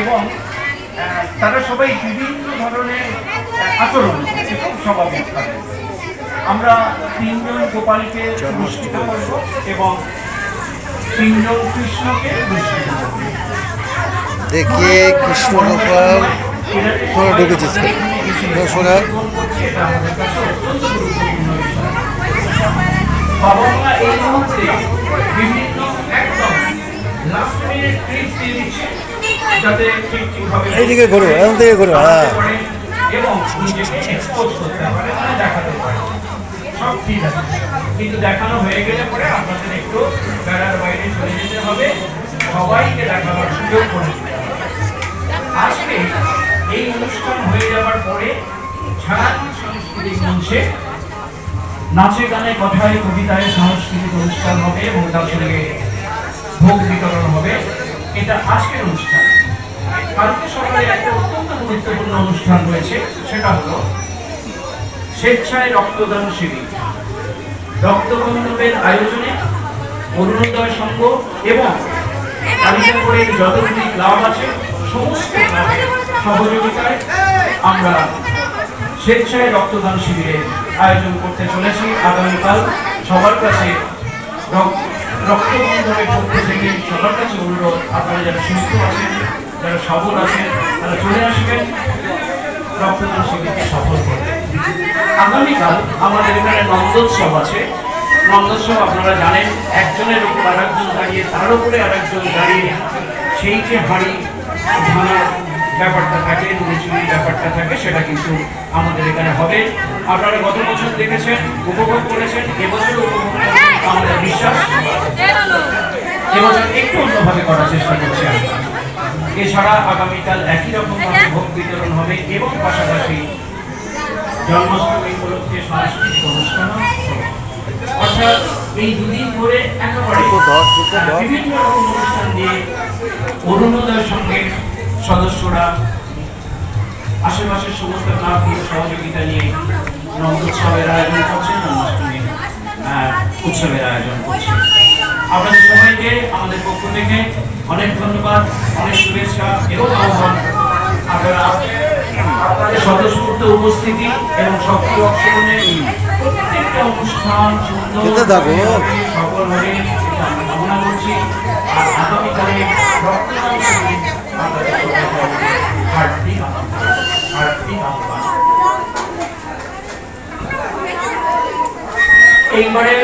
এবং তারা সবাই বিভিন্ন ধরনের আচরণ স্বভাবের থাকে আমরা তিনজন গোপালকে পুরস্কৃত করব এবং তিনজন কৃষ্ণকে পুরস্কৃত করব। দেখিয়ে কৃষ্ণ গোপাল তোরা ঢুকেছিস শোনা বাবা মা এই মুহূর্তে বিভিন্ন একদম লাস্ট মিনিট ট্রিপস দিয়ে দিচ্ছে যাতে ঠিক ঠিকভাবে এইদিকে ঘুরো এমন থেকে ঘুরো হ্যাঁ। করতে পারে এবং নিজেকে এক্সপোজ করতে পারে মানে দেখাতে পারে। সব ঠিক আছে। কিন্তু দেখানো হয়ে গেলে পরে আপনাদের একটু বেড়ার বাইরে চলে যেতে হবে। সবাইকে দেখানোর সুযোগ করে দিতে হবে। আজকে এই অনুষ্ঠান হয়ে যাওয়ার পরে ঝাড়ানি সাংস্কৃতিক মঞ্চে নাচে গানে কথায় কবিতায় সাংস্কৃতিক অনুষ্ঠান হবে এবং তার সঙ্গে ভোগ বিতরণ হবে। এটা আজকের অনুষ্ঠান। কালকে সকালে একটা অত্যন্ত গুরুত্বপূর্ণ অনুষ্ঠান রয়েছে, সেটা হলো স্বেচ্ছায় রক্তদান শিবির। রক্তবন্ধবের আয়োজনে অরুণোদয় সংঘ এবং কালিকাপুরের যতগুলি ক্লাব আছে, সমস্ত সহযোগিতায় আমরা স্বেচ্ছায় রক্তদান শিবিরের আয়োজন করতে চলেছি। আগামীকাল সবার কাছে রক- রক্তবন্ধনের পক্ষ থেকে সবার কাছে অনুরোধ আপনারা যারা সুস্থ আছেন যারা সবল আছেন তারা চলে আসবেন রক্তদান শিবিরকে সফল করতে আগামীকাল আমাদের এখানে নন্দোৎসব আছে নন্দোৎসব আপনারা জানেন একজনের উপর আরেকজন দাঁড়িয়ে তার উপরে আরেকজন দাঁড়িয়ে সেই যে হাঁড়ি ভাঙার ব্যাপারটা থাকে নুড়িচুরির ব্যাপারটা থাকে সেটা কিন্তু আমাদের এখানে হবে আপনারা গত বছর দেখেছেন উপভোগ করেছেন এবছর উপভোগ করবেন আমাদের বিশ্বাস। এবছর একটু অন্যভাবে করার চেষ্টা করছি আমরা এছাড়া আগামীকাল একই রকমভাবে ভোগ বিতরণ হবে এবং পাশাপাশি জন্মাষ্টমী উপলক্ষে সাংস্কৃতিক অনুষ্ঠান অর্থাৎ এই দুদিন ধরে একেবারে বিভিন্ন রকম অনুষ্ঠান দিয়ে অরুণোদয় সঙ্গে সদস্যরা আশেপাশের সমস্ত ক্লাবগুলো সহযোগিতা নিয়ে নন্দোৎসবের আয়োজন করছেন জন্মাষ্টমী উৎসবের আয়োজন করছেন আপনাদের সবাইকে আমাদের পক্ষ থেকে অনেক ধন্যবাদ অনেক শুভেচ্ছা এবং আহ্বান। আপনারা আপনাদের স্বতঃস্ফূর্ত উপস্থিতি এবং সক্রিয় অংশগ্রহণে প্রত্যেকটা অনুষ্ঠান সুন্দর কামনা করছি। আর আগামীকালে রক্তদান আপনাদের সবাইকে হার্দিক হার্দিক আহ্বান। এইবারে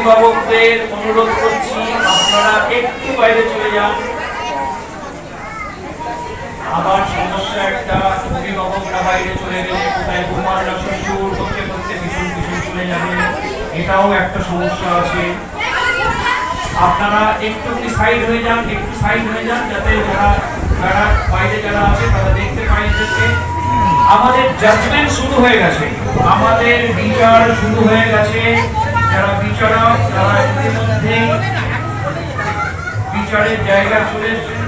অভিভাবকদের অনুরোধ করছি, আপনারা একটু বাইরে চলে যান। আবার সমস্যা একটা, অভিভাবকরা বাইরে চলে গেলে কোথায় বোমারা শ্বশুর করতে করতে ভীষণ ভীষণ চলে যাবে। এটাও একটা সমস্যা আছে। আপনারা একটু সাইড হয়ে যান, একটু সাইড হয়ে যান, যাতে যারা যারা বাইরে যারা আছে, তারা দেখতে পায় এদেরকে আমাদের জাজমেন্ট শুরু হয়ে গেছে। আমাদের বিচার শুরু হয়ে গেছে। যারা বিচারক, তারা ইতিমধ্যে বিচারের জায়গায় চলে এসেছেন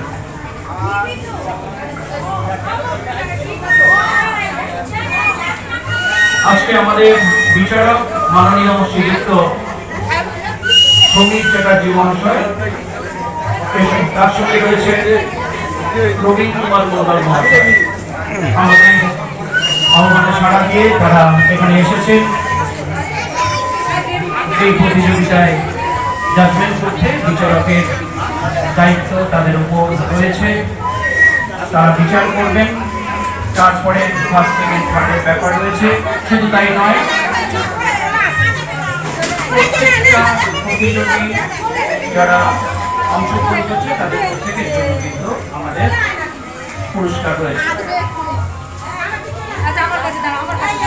আজকে আমাদের বিচারক মাননীয় শ্রীযুক্ত সমীর চ্যাটার্জি মহাশয় তার সঙ্গে রয়েছে প্রবীণ কুমার মোদাল মহাশয়। আমাদের আহ্বানে সাড়া দিয়ে তারা এখানে এসেছে এই প্রতিযোগিতায় জাজমেন্ট করতে বিচারকের দায়িত্ব তাদের উপর রয়েছে। তারা বিচার করবেন। তারপরে ফার্স্ট সেকেন্ড থার্ডের ব্যাপার রয়েছে। শুধু তাই নয় প্রতিযোগী যারা অংশগ্রহণ করছে, তাদের প্রত্যেকের জন্য কিন্তু আমাদের পুরস্কার রয়েছে। আচ্ছা আমার কাছে আমার কাছে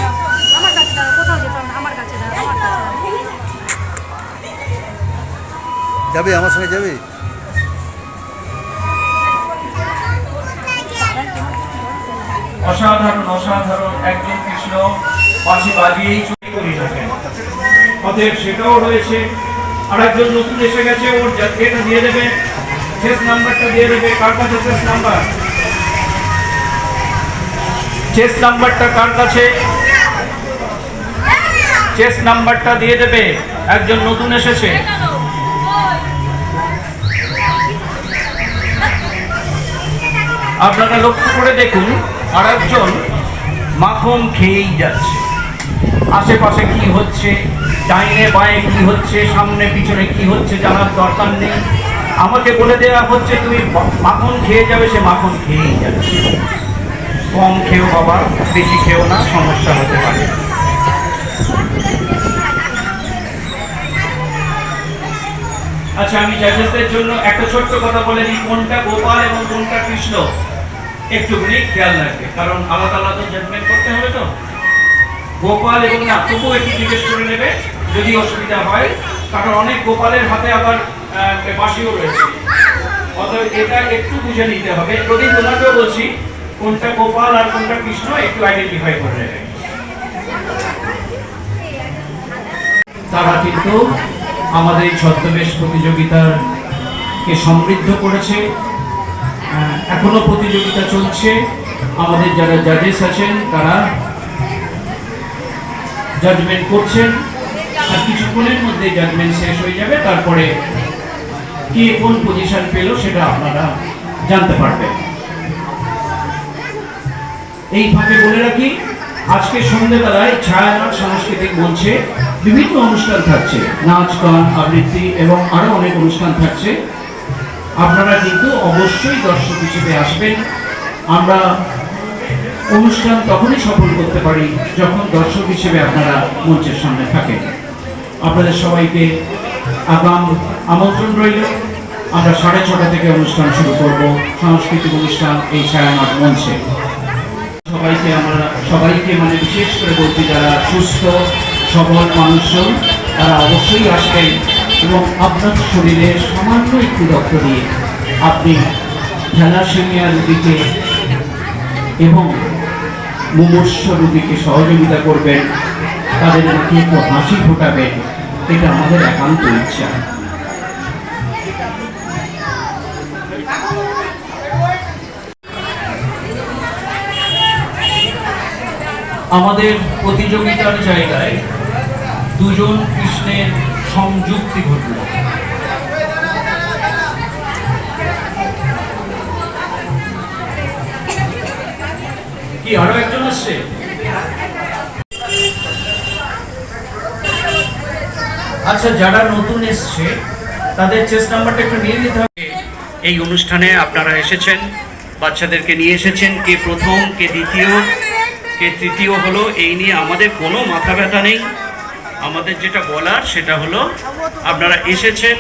আমার কাছে কোথাও যেতে হবে না আমার কাছে দাঁড়াও আমার যাবি আমার সঙ্গে যাবি? অসাধারণ অসাধারণ একজন কৃষ্ণ পাশে বাজিয়েই চুরি করি না কেন অতএব সেটাও রয়েছে। আর একজন নতুন এসে গেছে, ওর এটা দিয়ে দেবে। শেষ নাম্বারটা দিয়ে দেবে। কার কাছে শেষ নাম্বার? চেস নাম্বারটা কার কাছে? চেস নাম্বারটা দিয়ে দেবে। একজন নতুন এসেছে। আপনারা লক্ষ্য করে দেখুন আর একজন মাখন খেয়েই যাচ্ছে। আশেপাশে কি হচ্ছে, ডাইনে বাঁয়ে কি হচ্ছে, সামনে পিছনে কি হচ্ছে জানার দরকার নেই। আমাকে বলে দেওয়া হচ্ছে, তুমি মাখন খেয়ে যাবে, সে মাখন খেয়েই যাচ্ছে কম খেও বাবা, বেশি খেও না, সমস্যা হতে পারে। আচ্ছা আমি জাজেসদের জন্য একটা ছোট্ট কথা বলে দিই কোনটা গোপাল এবং কোনটা কৃষ্ণ? একটুখানি খেয়াল রাখবে, কারণ আলাদা আলাদা জাজমেন্ট করতে হবে তো। গোপাল এবং না, তবুও একটু জিজ্ঞেস করে নেবে, যদি অসুবিধা হয়। কারণ অনেক গোপালের হাতে আবার বাঁশিও রয়েছে। অতএব এটা একটু বুঝে নিতে হবে। যদি তোমাকেও বলছি, কোনটা গোপাল আর কোনটা কৃষ্ণ একটু আইডেন্টিফাই করে নেবে। তারা কিন্তু আমাদের এই ছদ্মবেশ প্রতিযোগিতার কে সমৃদ্ধ করেছে। আহ, এখনও প্রতিযোগিতা চলছে। আমাদের যারা জাজেস আছেন তারা জাজমেন্ট করছেন। আর কিছুক্ষণের মধ্যে জাজমেন্ট শেষ হয়ে যাবে। তারপরে কে কোন পজিশন পেল সেটা আপনারা জানতে পারবেন। এইভাবে বলে রাখি আজকে সন্ধ্যেবেলায় ছায়ানট সাংস্কৃতিক মঞ্চে বিভিন্ন অনুষ্ঠান থাকছে। নাচ, গান, আবৃত্তি এবং আরও অনেক অনুষ্ঠান থাকছে। আপনারা কিন্তু অবশ্যই দর্শক হিসেবে আসবেন। আমরা অনুষ্ঠান তখনই সফল করতে পারি যখন দর্শক হিসেবে আপনারা মঞ্চের সামনে থাকেন। আপনাদের সবাইকে আগাম আমন্ত্রণ রইল। আমরা সাড়ে ছটা থেকে অনুষ্ঠান শুরু করব, সাংস্কৃতিক অনুষ্ঠান এই ছায়ানট মঞ্চে। সবাইকে আমরা, সবাইকে মানে বিশেষ করে বলছি যারা সুস্থ, সবল মানুষজন তারা অবশ্যই আসবেন এবং আপনার শরীরে সামান্য একটু রক্ত দিয়ে আপনি থ্যালাসেমিয়া রোগীকে এবং মুমূর্ষ রোগীকে সহযোগিতা করবেন, তাদের মুখে একটু হাসি ফোটাবেন, এটা আমাদের একান্ত ইচ্ছা। আমাদের প্রতিযোগিতার জায়গায় দুজন কৃষ্ণের সংযুক্তি ঘটল। কি, আরও একজন আসছে? আচ্ছা যারা নতুন এসছে, তাদের চেস্ট নাম্বারটা একটু নিয়ে নিতে হবে। এই অনুষ্ঠানে আপনারা এসেছেন, বাচ্চাদেরকে নিয়ে এসেছেন, কে প্রথম, কে দ্বিতীয় কে তৃতীয় হলো এই নিয়ে আমাদের কোনো মাথা ব্যথা নেই। আমাদের যেটা বলার সেটা হলো, আপনারা এসেছেন